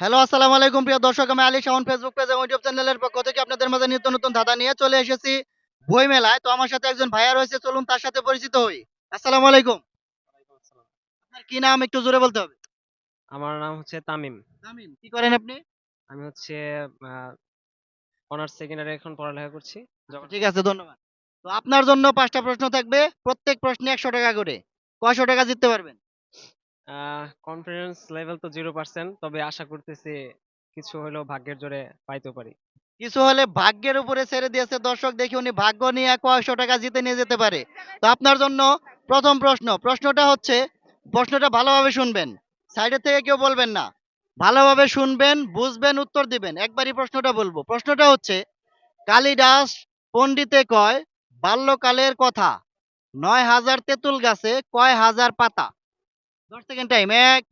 Hello আসসালামু আলাইকুম প্রিয় দর্শক আমি আলী শাওন ফেসবুক পেজ এবং ইউটিউব চ্যানেলের পক্ষ থেকে আপনাদের মাঝে নিত্য নতুন ধাঁধা নিয়ে চলে এসেছি বই মেলায় তো আমার সাথে একজন ভাইয়া রয়েছে চলুন তার সাথে পরিচিত হই। আসসালামু আলাইকুম। আপনার কি নাম একটু জোরে বলতে হবে? আমার নাম হচ্ছে তামিম। তামিম কি করেন আপনি? আমি হচ্ছে অনার্স সেকেন্ড ইয়ারে এখন পড়ালেখা করছি। ঠিক আছে ধন্যবাদ। তো আপনার জন্য পাঁচটা প্রশ্ন থাকবে প্রত্যেক প্রশ্নে একশো টাকা করে। কয়শো টাকা জিততে পারবেন? কনফিডেন্স লেভেল তো জিরো পার্সেন্ট তবে আশা করতেছি কিছু হলেও ভাগ্যের জোরে পাইতে পারি। কিছু হলে ভাগ্যের উপরে ছেড়ে দিয়েছে দর্শক, দেখি উনি ভাগ্য নিয়ে কয়শো টাকা জিতে নিয়ে যেতে পারে। তো আপনার জন্য প্রথম প্রশ্ন, প্রশ্নটা হচ্ছে, প্রশ্নটা ভালোভাবে শুনবেন। সাইডের থেকে কেউ বলবেন না। ভালোভাবে শুনবেন, বুঝবেন, উত্তর দিবেন। একবারই প্রশ্নটা বলব। প্রশ্নটা হচ্ছে, কালিদাস পণ্ডিতে কয়, বাল্যকালের কথা, নয় হাজার তেঁতুল গাছে কয় হাজার পাতা? দশ সেকেন্ড টাইম এক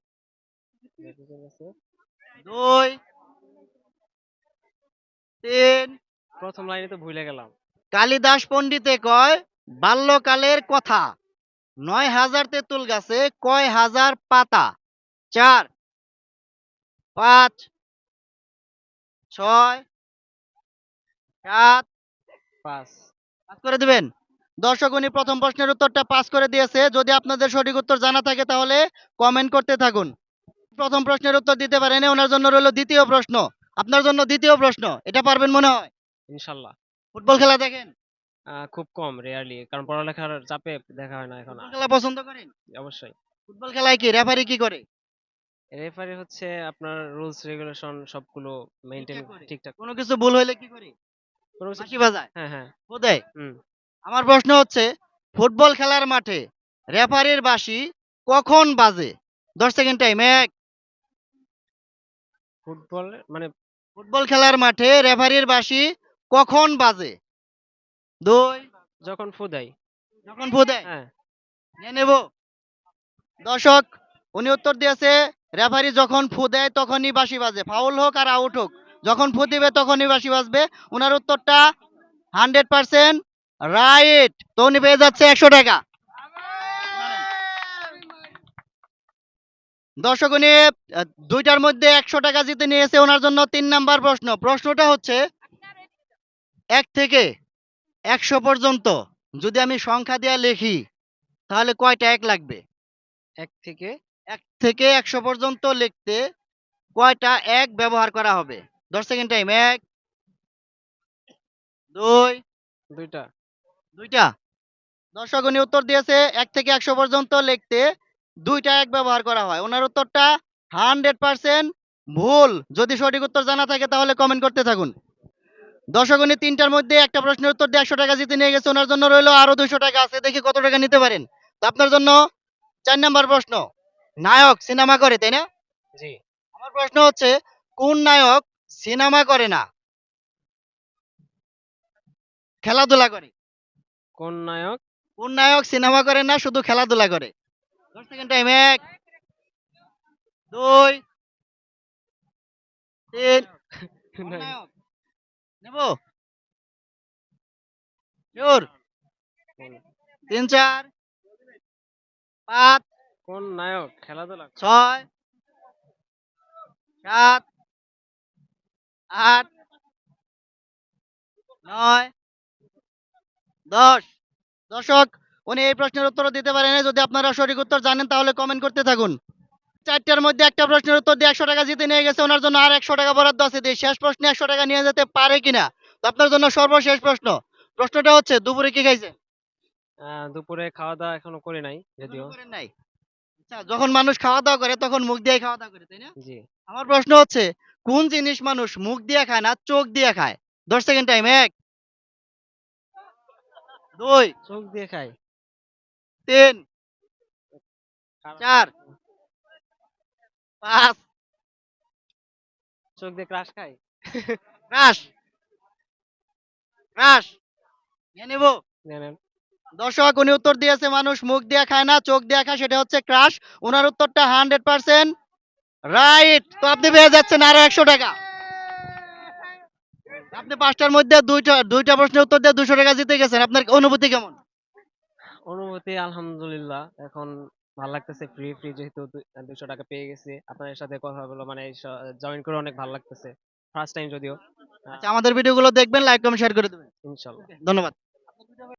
দুই তিন। প্রথম লাইনে তো ভুলে গেলাম। কালিদাস পণ্ডিতে কয় বাল্যকালের কথা। নয় হাজার তেঁতুল গাছে কয় হাজার পাতা? চার পাঁচ ছয় সাত। পাঁচ। পাস করে দিবেন? দর্শক উনি প্রথম প্রশ্নের উত্তরটা পাস করে দিয়েছে। যদি আপনাদের সঠিক উত্তর জানা থাকে তাহলে কমেন্ট করতে থাকুন। প্রথম প্রশ্নের উত্তর দিতে পারেন ওনার জন্য রইল দ্বিতীয় প্রশ্ন। আপনার জন্য দ্বিতীয় প্রশ্ন এটা পারবেন মনে হয়? ইনশাল্লাহ। ফুটবল খেলা দেখেন? খুব কম রেয়ারলি কারণ পড়ালেখার চাপে দেখা হয় না এখন খেলা পছন্দ করেন? অবশ্যই। ফুটবল খেলায় কি রেফারি কি করে? রেফারি হচ্ছে আপনার রুলস রেগুলেশন সবগুলো মেইনটেইন ঠিকঠাক। কোনো কিছু ভুল হইলে কি করে? কোনো কিছু বাজায়? হ্যাঁ হ্যাঁ। দেয়? হুম। আমার প্রশ্ন হচ্ছে ফুটবল খেলার মাঠে রেফারির বাঁশি কখন বাজে? দশ সেকেন্ড টাইম এক। ফুটবল মানে ফুটবল খেলার মাঠে রেফারির বাঁশি কখন বাজে? দুই। যখন ফু দেয়। যখন ফু দেয়? হ্যাঁ। নিয়ে নেব। দর্শক উনি উত্তর দিয়েছে রেফারি যখন ফু দেয় তখনই বাসি বাজে। ফাউল হোক আর আউট হোক যখন ফু দিবে তখনই বাঁশি বাজবে। ওনার উত্তরটা হান্ড্রেড পার্সেন্ট রাইট তো উনি পেয়ে যাচ্ছে একশো টাকা। দর্শক উনি দুইটার মধ্যে একশো টাকা জিতে নিয়েছে ওনার জন্য তিন নাম্বার প্রশ্ন। প্রশ্নটা হচ্ছে এক থেকে একশো পর্যন্ত যদি আমি সংখ্যা দিয়ে লিখি তাহলে কয়টা এক লাগবে? এক থেকে? এক থেকে একশো পর্যন্ত লিখতে কয়টা এক ব্যবহার করা হবে? দশ সেকেন্ড টাইম এক দুই দুইটা। দুইটা। দর্শক উনি উত্তর দিয়েছে এক থেকে একশো পর্যন্ত লিখতে দুইটা এক ব্যবহার করা হয়। ওনার উত্তরটা হান্ড্রেড পার্সেন্ট ভুল। যদি সঠিক উত্তর জানা থাকে তাহলে কমেন্ট করতে থাকুন। দর্শক উনি তিনটার মধ্যে একটা প্রশ্নের উত্তর দিয়ে একশো টাকা জিতে নিয়ে গেছে। ওনার জন্য রইল আরও দুইশো টাকা আছে। দেখি কত টাকা নিতে পারেন। তো আপনার জন্য চার নাম্বার প্রশ্ন। নায়ক সিনেমা করে তাই না? জি। আমার প্রশ্ন হচ্ছে কোন নায়ক সিনেমা করে না? খেলাধুলা করে। কোন নায়ক? কোন নায়ক সিনেমা করে না শুধু খেলাধুলা করে? দশ সেকেন্ড টাইম এক দুই তিন। নেব? তিন চার পাঁচ কোন নায়ক? খেলাধুলা ছয় সাত আট নয় দশ। দর্শক উনি এই প্রশ্নের উত্তর দিতে পারেন যদি আপনারা সঠিক উত্তর জানেন তাহলে কমেন্ট করতে থাকুন। চারটার মধ্যে একটা প্রশ্নের উত্তর দিয়ে একশো টাকা জিতে নিয়ে গেছে। ওনার জন্য আর একশো টাকা বরাদ্দ আছে। দিয়ে শেষ প্রশ্নে একশো টাকা নিয়ে যেতে পারে কিনা? তো আপনার জন্য সর্বশেষ প্রশ্ন। প্রশ্নটা হচ্ছে দুপুরে কি খাইছেন দুপুরে খাওয়া দাওয়া এখনও করি নাই যদিও। করেন নাই? আচ্ছা যখন মানুষ খাওয়া দাওয়া করে তখন মুখ দিয়ে খাওয়া দাওয়া করে তাই না? জি। আমার প্রশ্ন হচ্ছে কোন জিনিস মানুষ মুখ দিয়ে খায় না চোখ দিয়ে খায়? দশ সেকেন্ড টাইম এক দুই। চোখ দিয়ে খাই। তিন। চার। পাঁচ। চোখ দিয়ে ক্রাশ খাই। ক্রাশ। ক্রাশ। নিয়ে নিব। দর্শক উনি উত্তর দিয়েছে মানুষ মুখ দিয়ে খায় না চোখ দিয়ে খায় সেটা হচ্ছে ক্রাশ। ওনার উত্তরটা হান্ড্রেড পার্সেন্ট রাইট তো আপনি পেয়ে যাচ্ছেন আরও একশো টাকা। আপনি পাঁচটার মধ্যে দুইটা দুইটা প্রশ্নের উত্তর দিয়ে দুশো টাকা জিতে গেছেন। আপনার অনুভূতি কেমন? অনুভূতি আলহামদুলিল্লাহ। এখন ভালো লাগতেছে ফ্রি ফ্রি যেহেতু দুশো টাকা পেয়ে গেছি। আপনাদের সাথে কথা বলো মানে জয়েন করে অনেক ভালো লাগতেছে। ফার্স্ট টাইম যদিও। আচ্ছা আমাদের ভিডিওগুলো দেখবেন লাইক কমেন্ট শেয়ার করে দেবেন। ইনশাল্লাহ। ধন্যবাদ।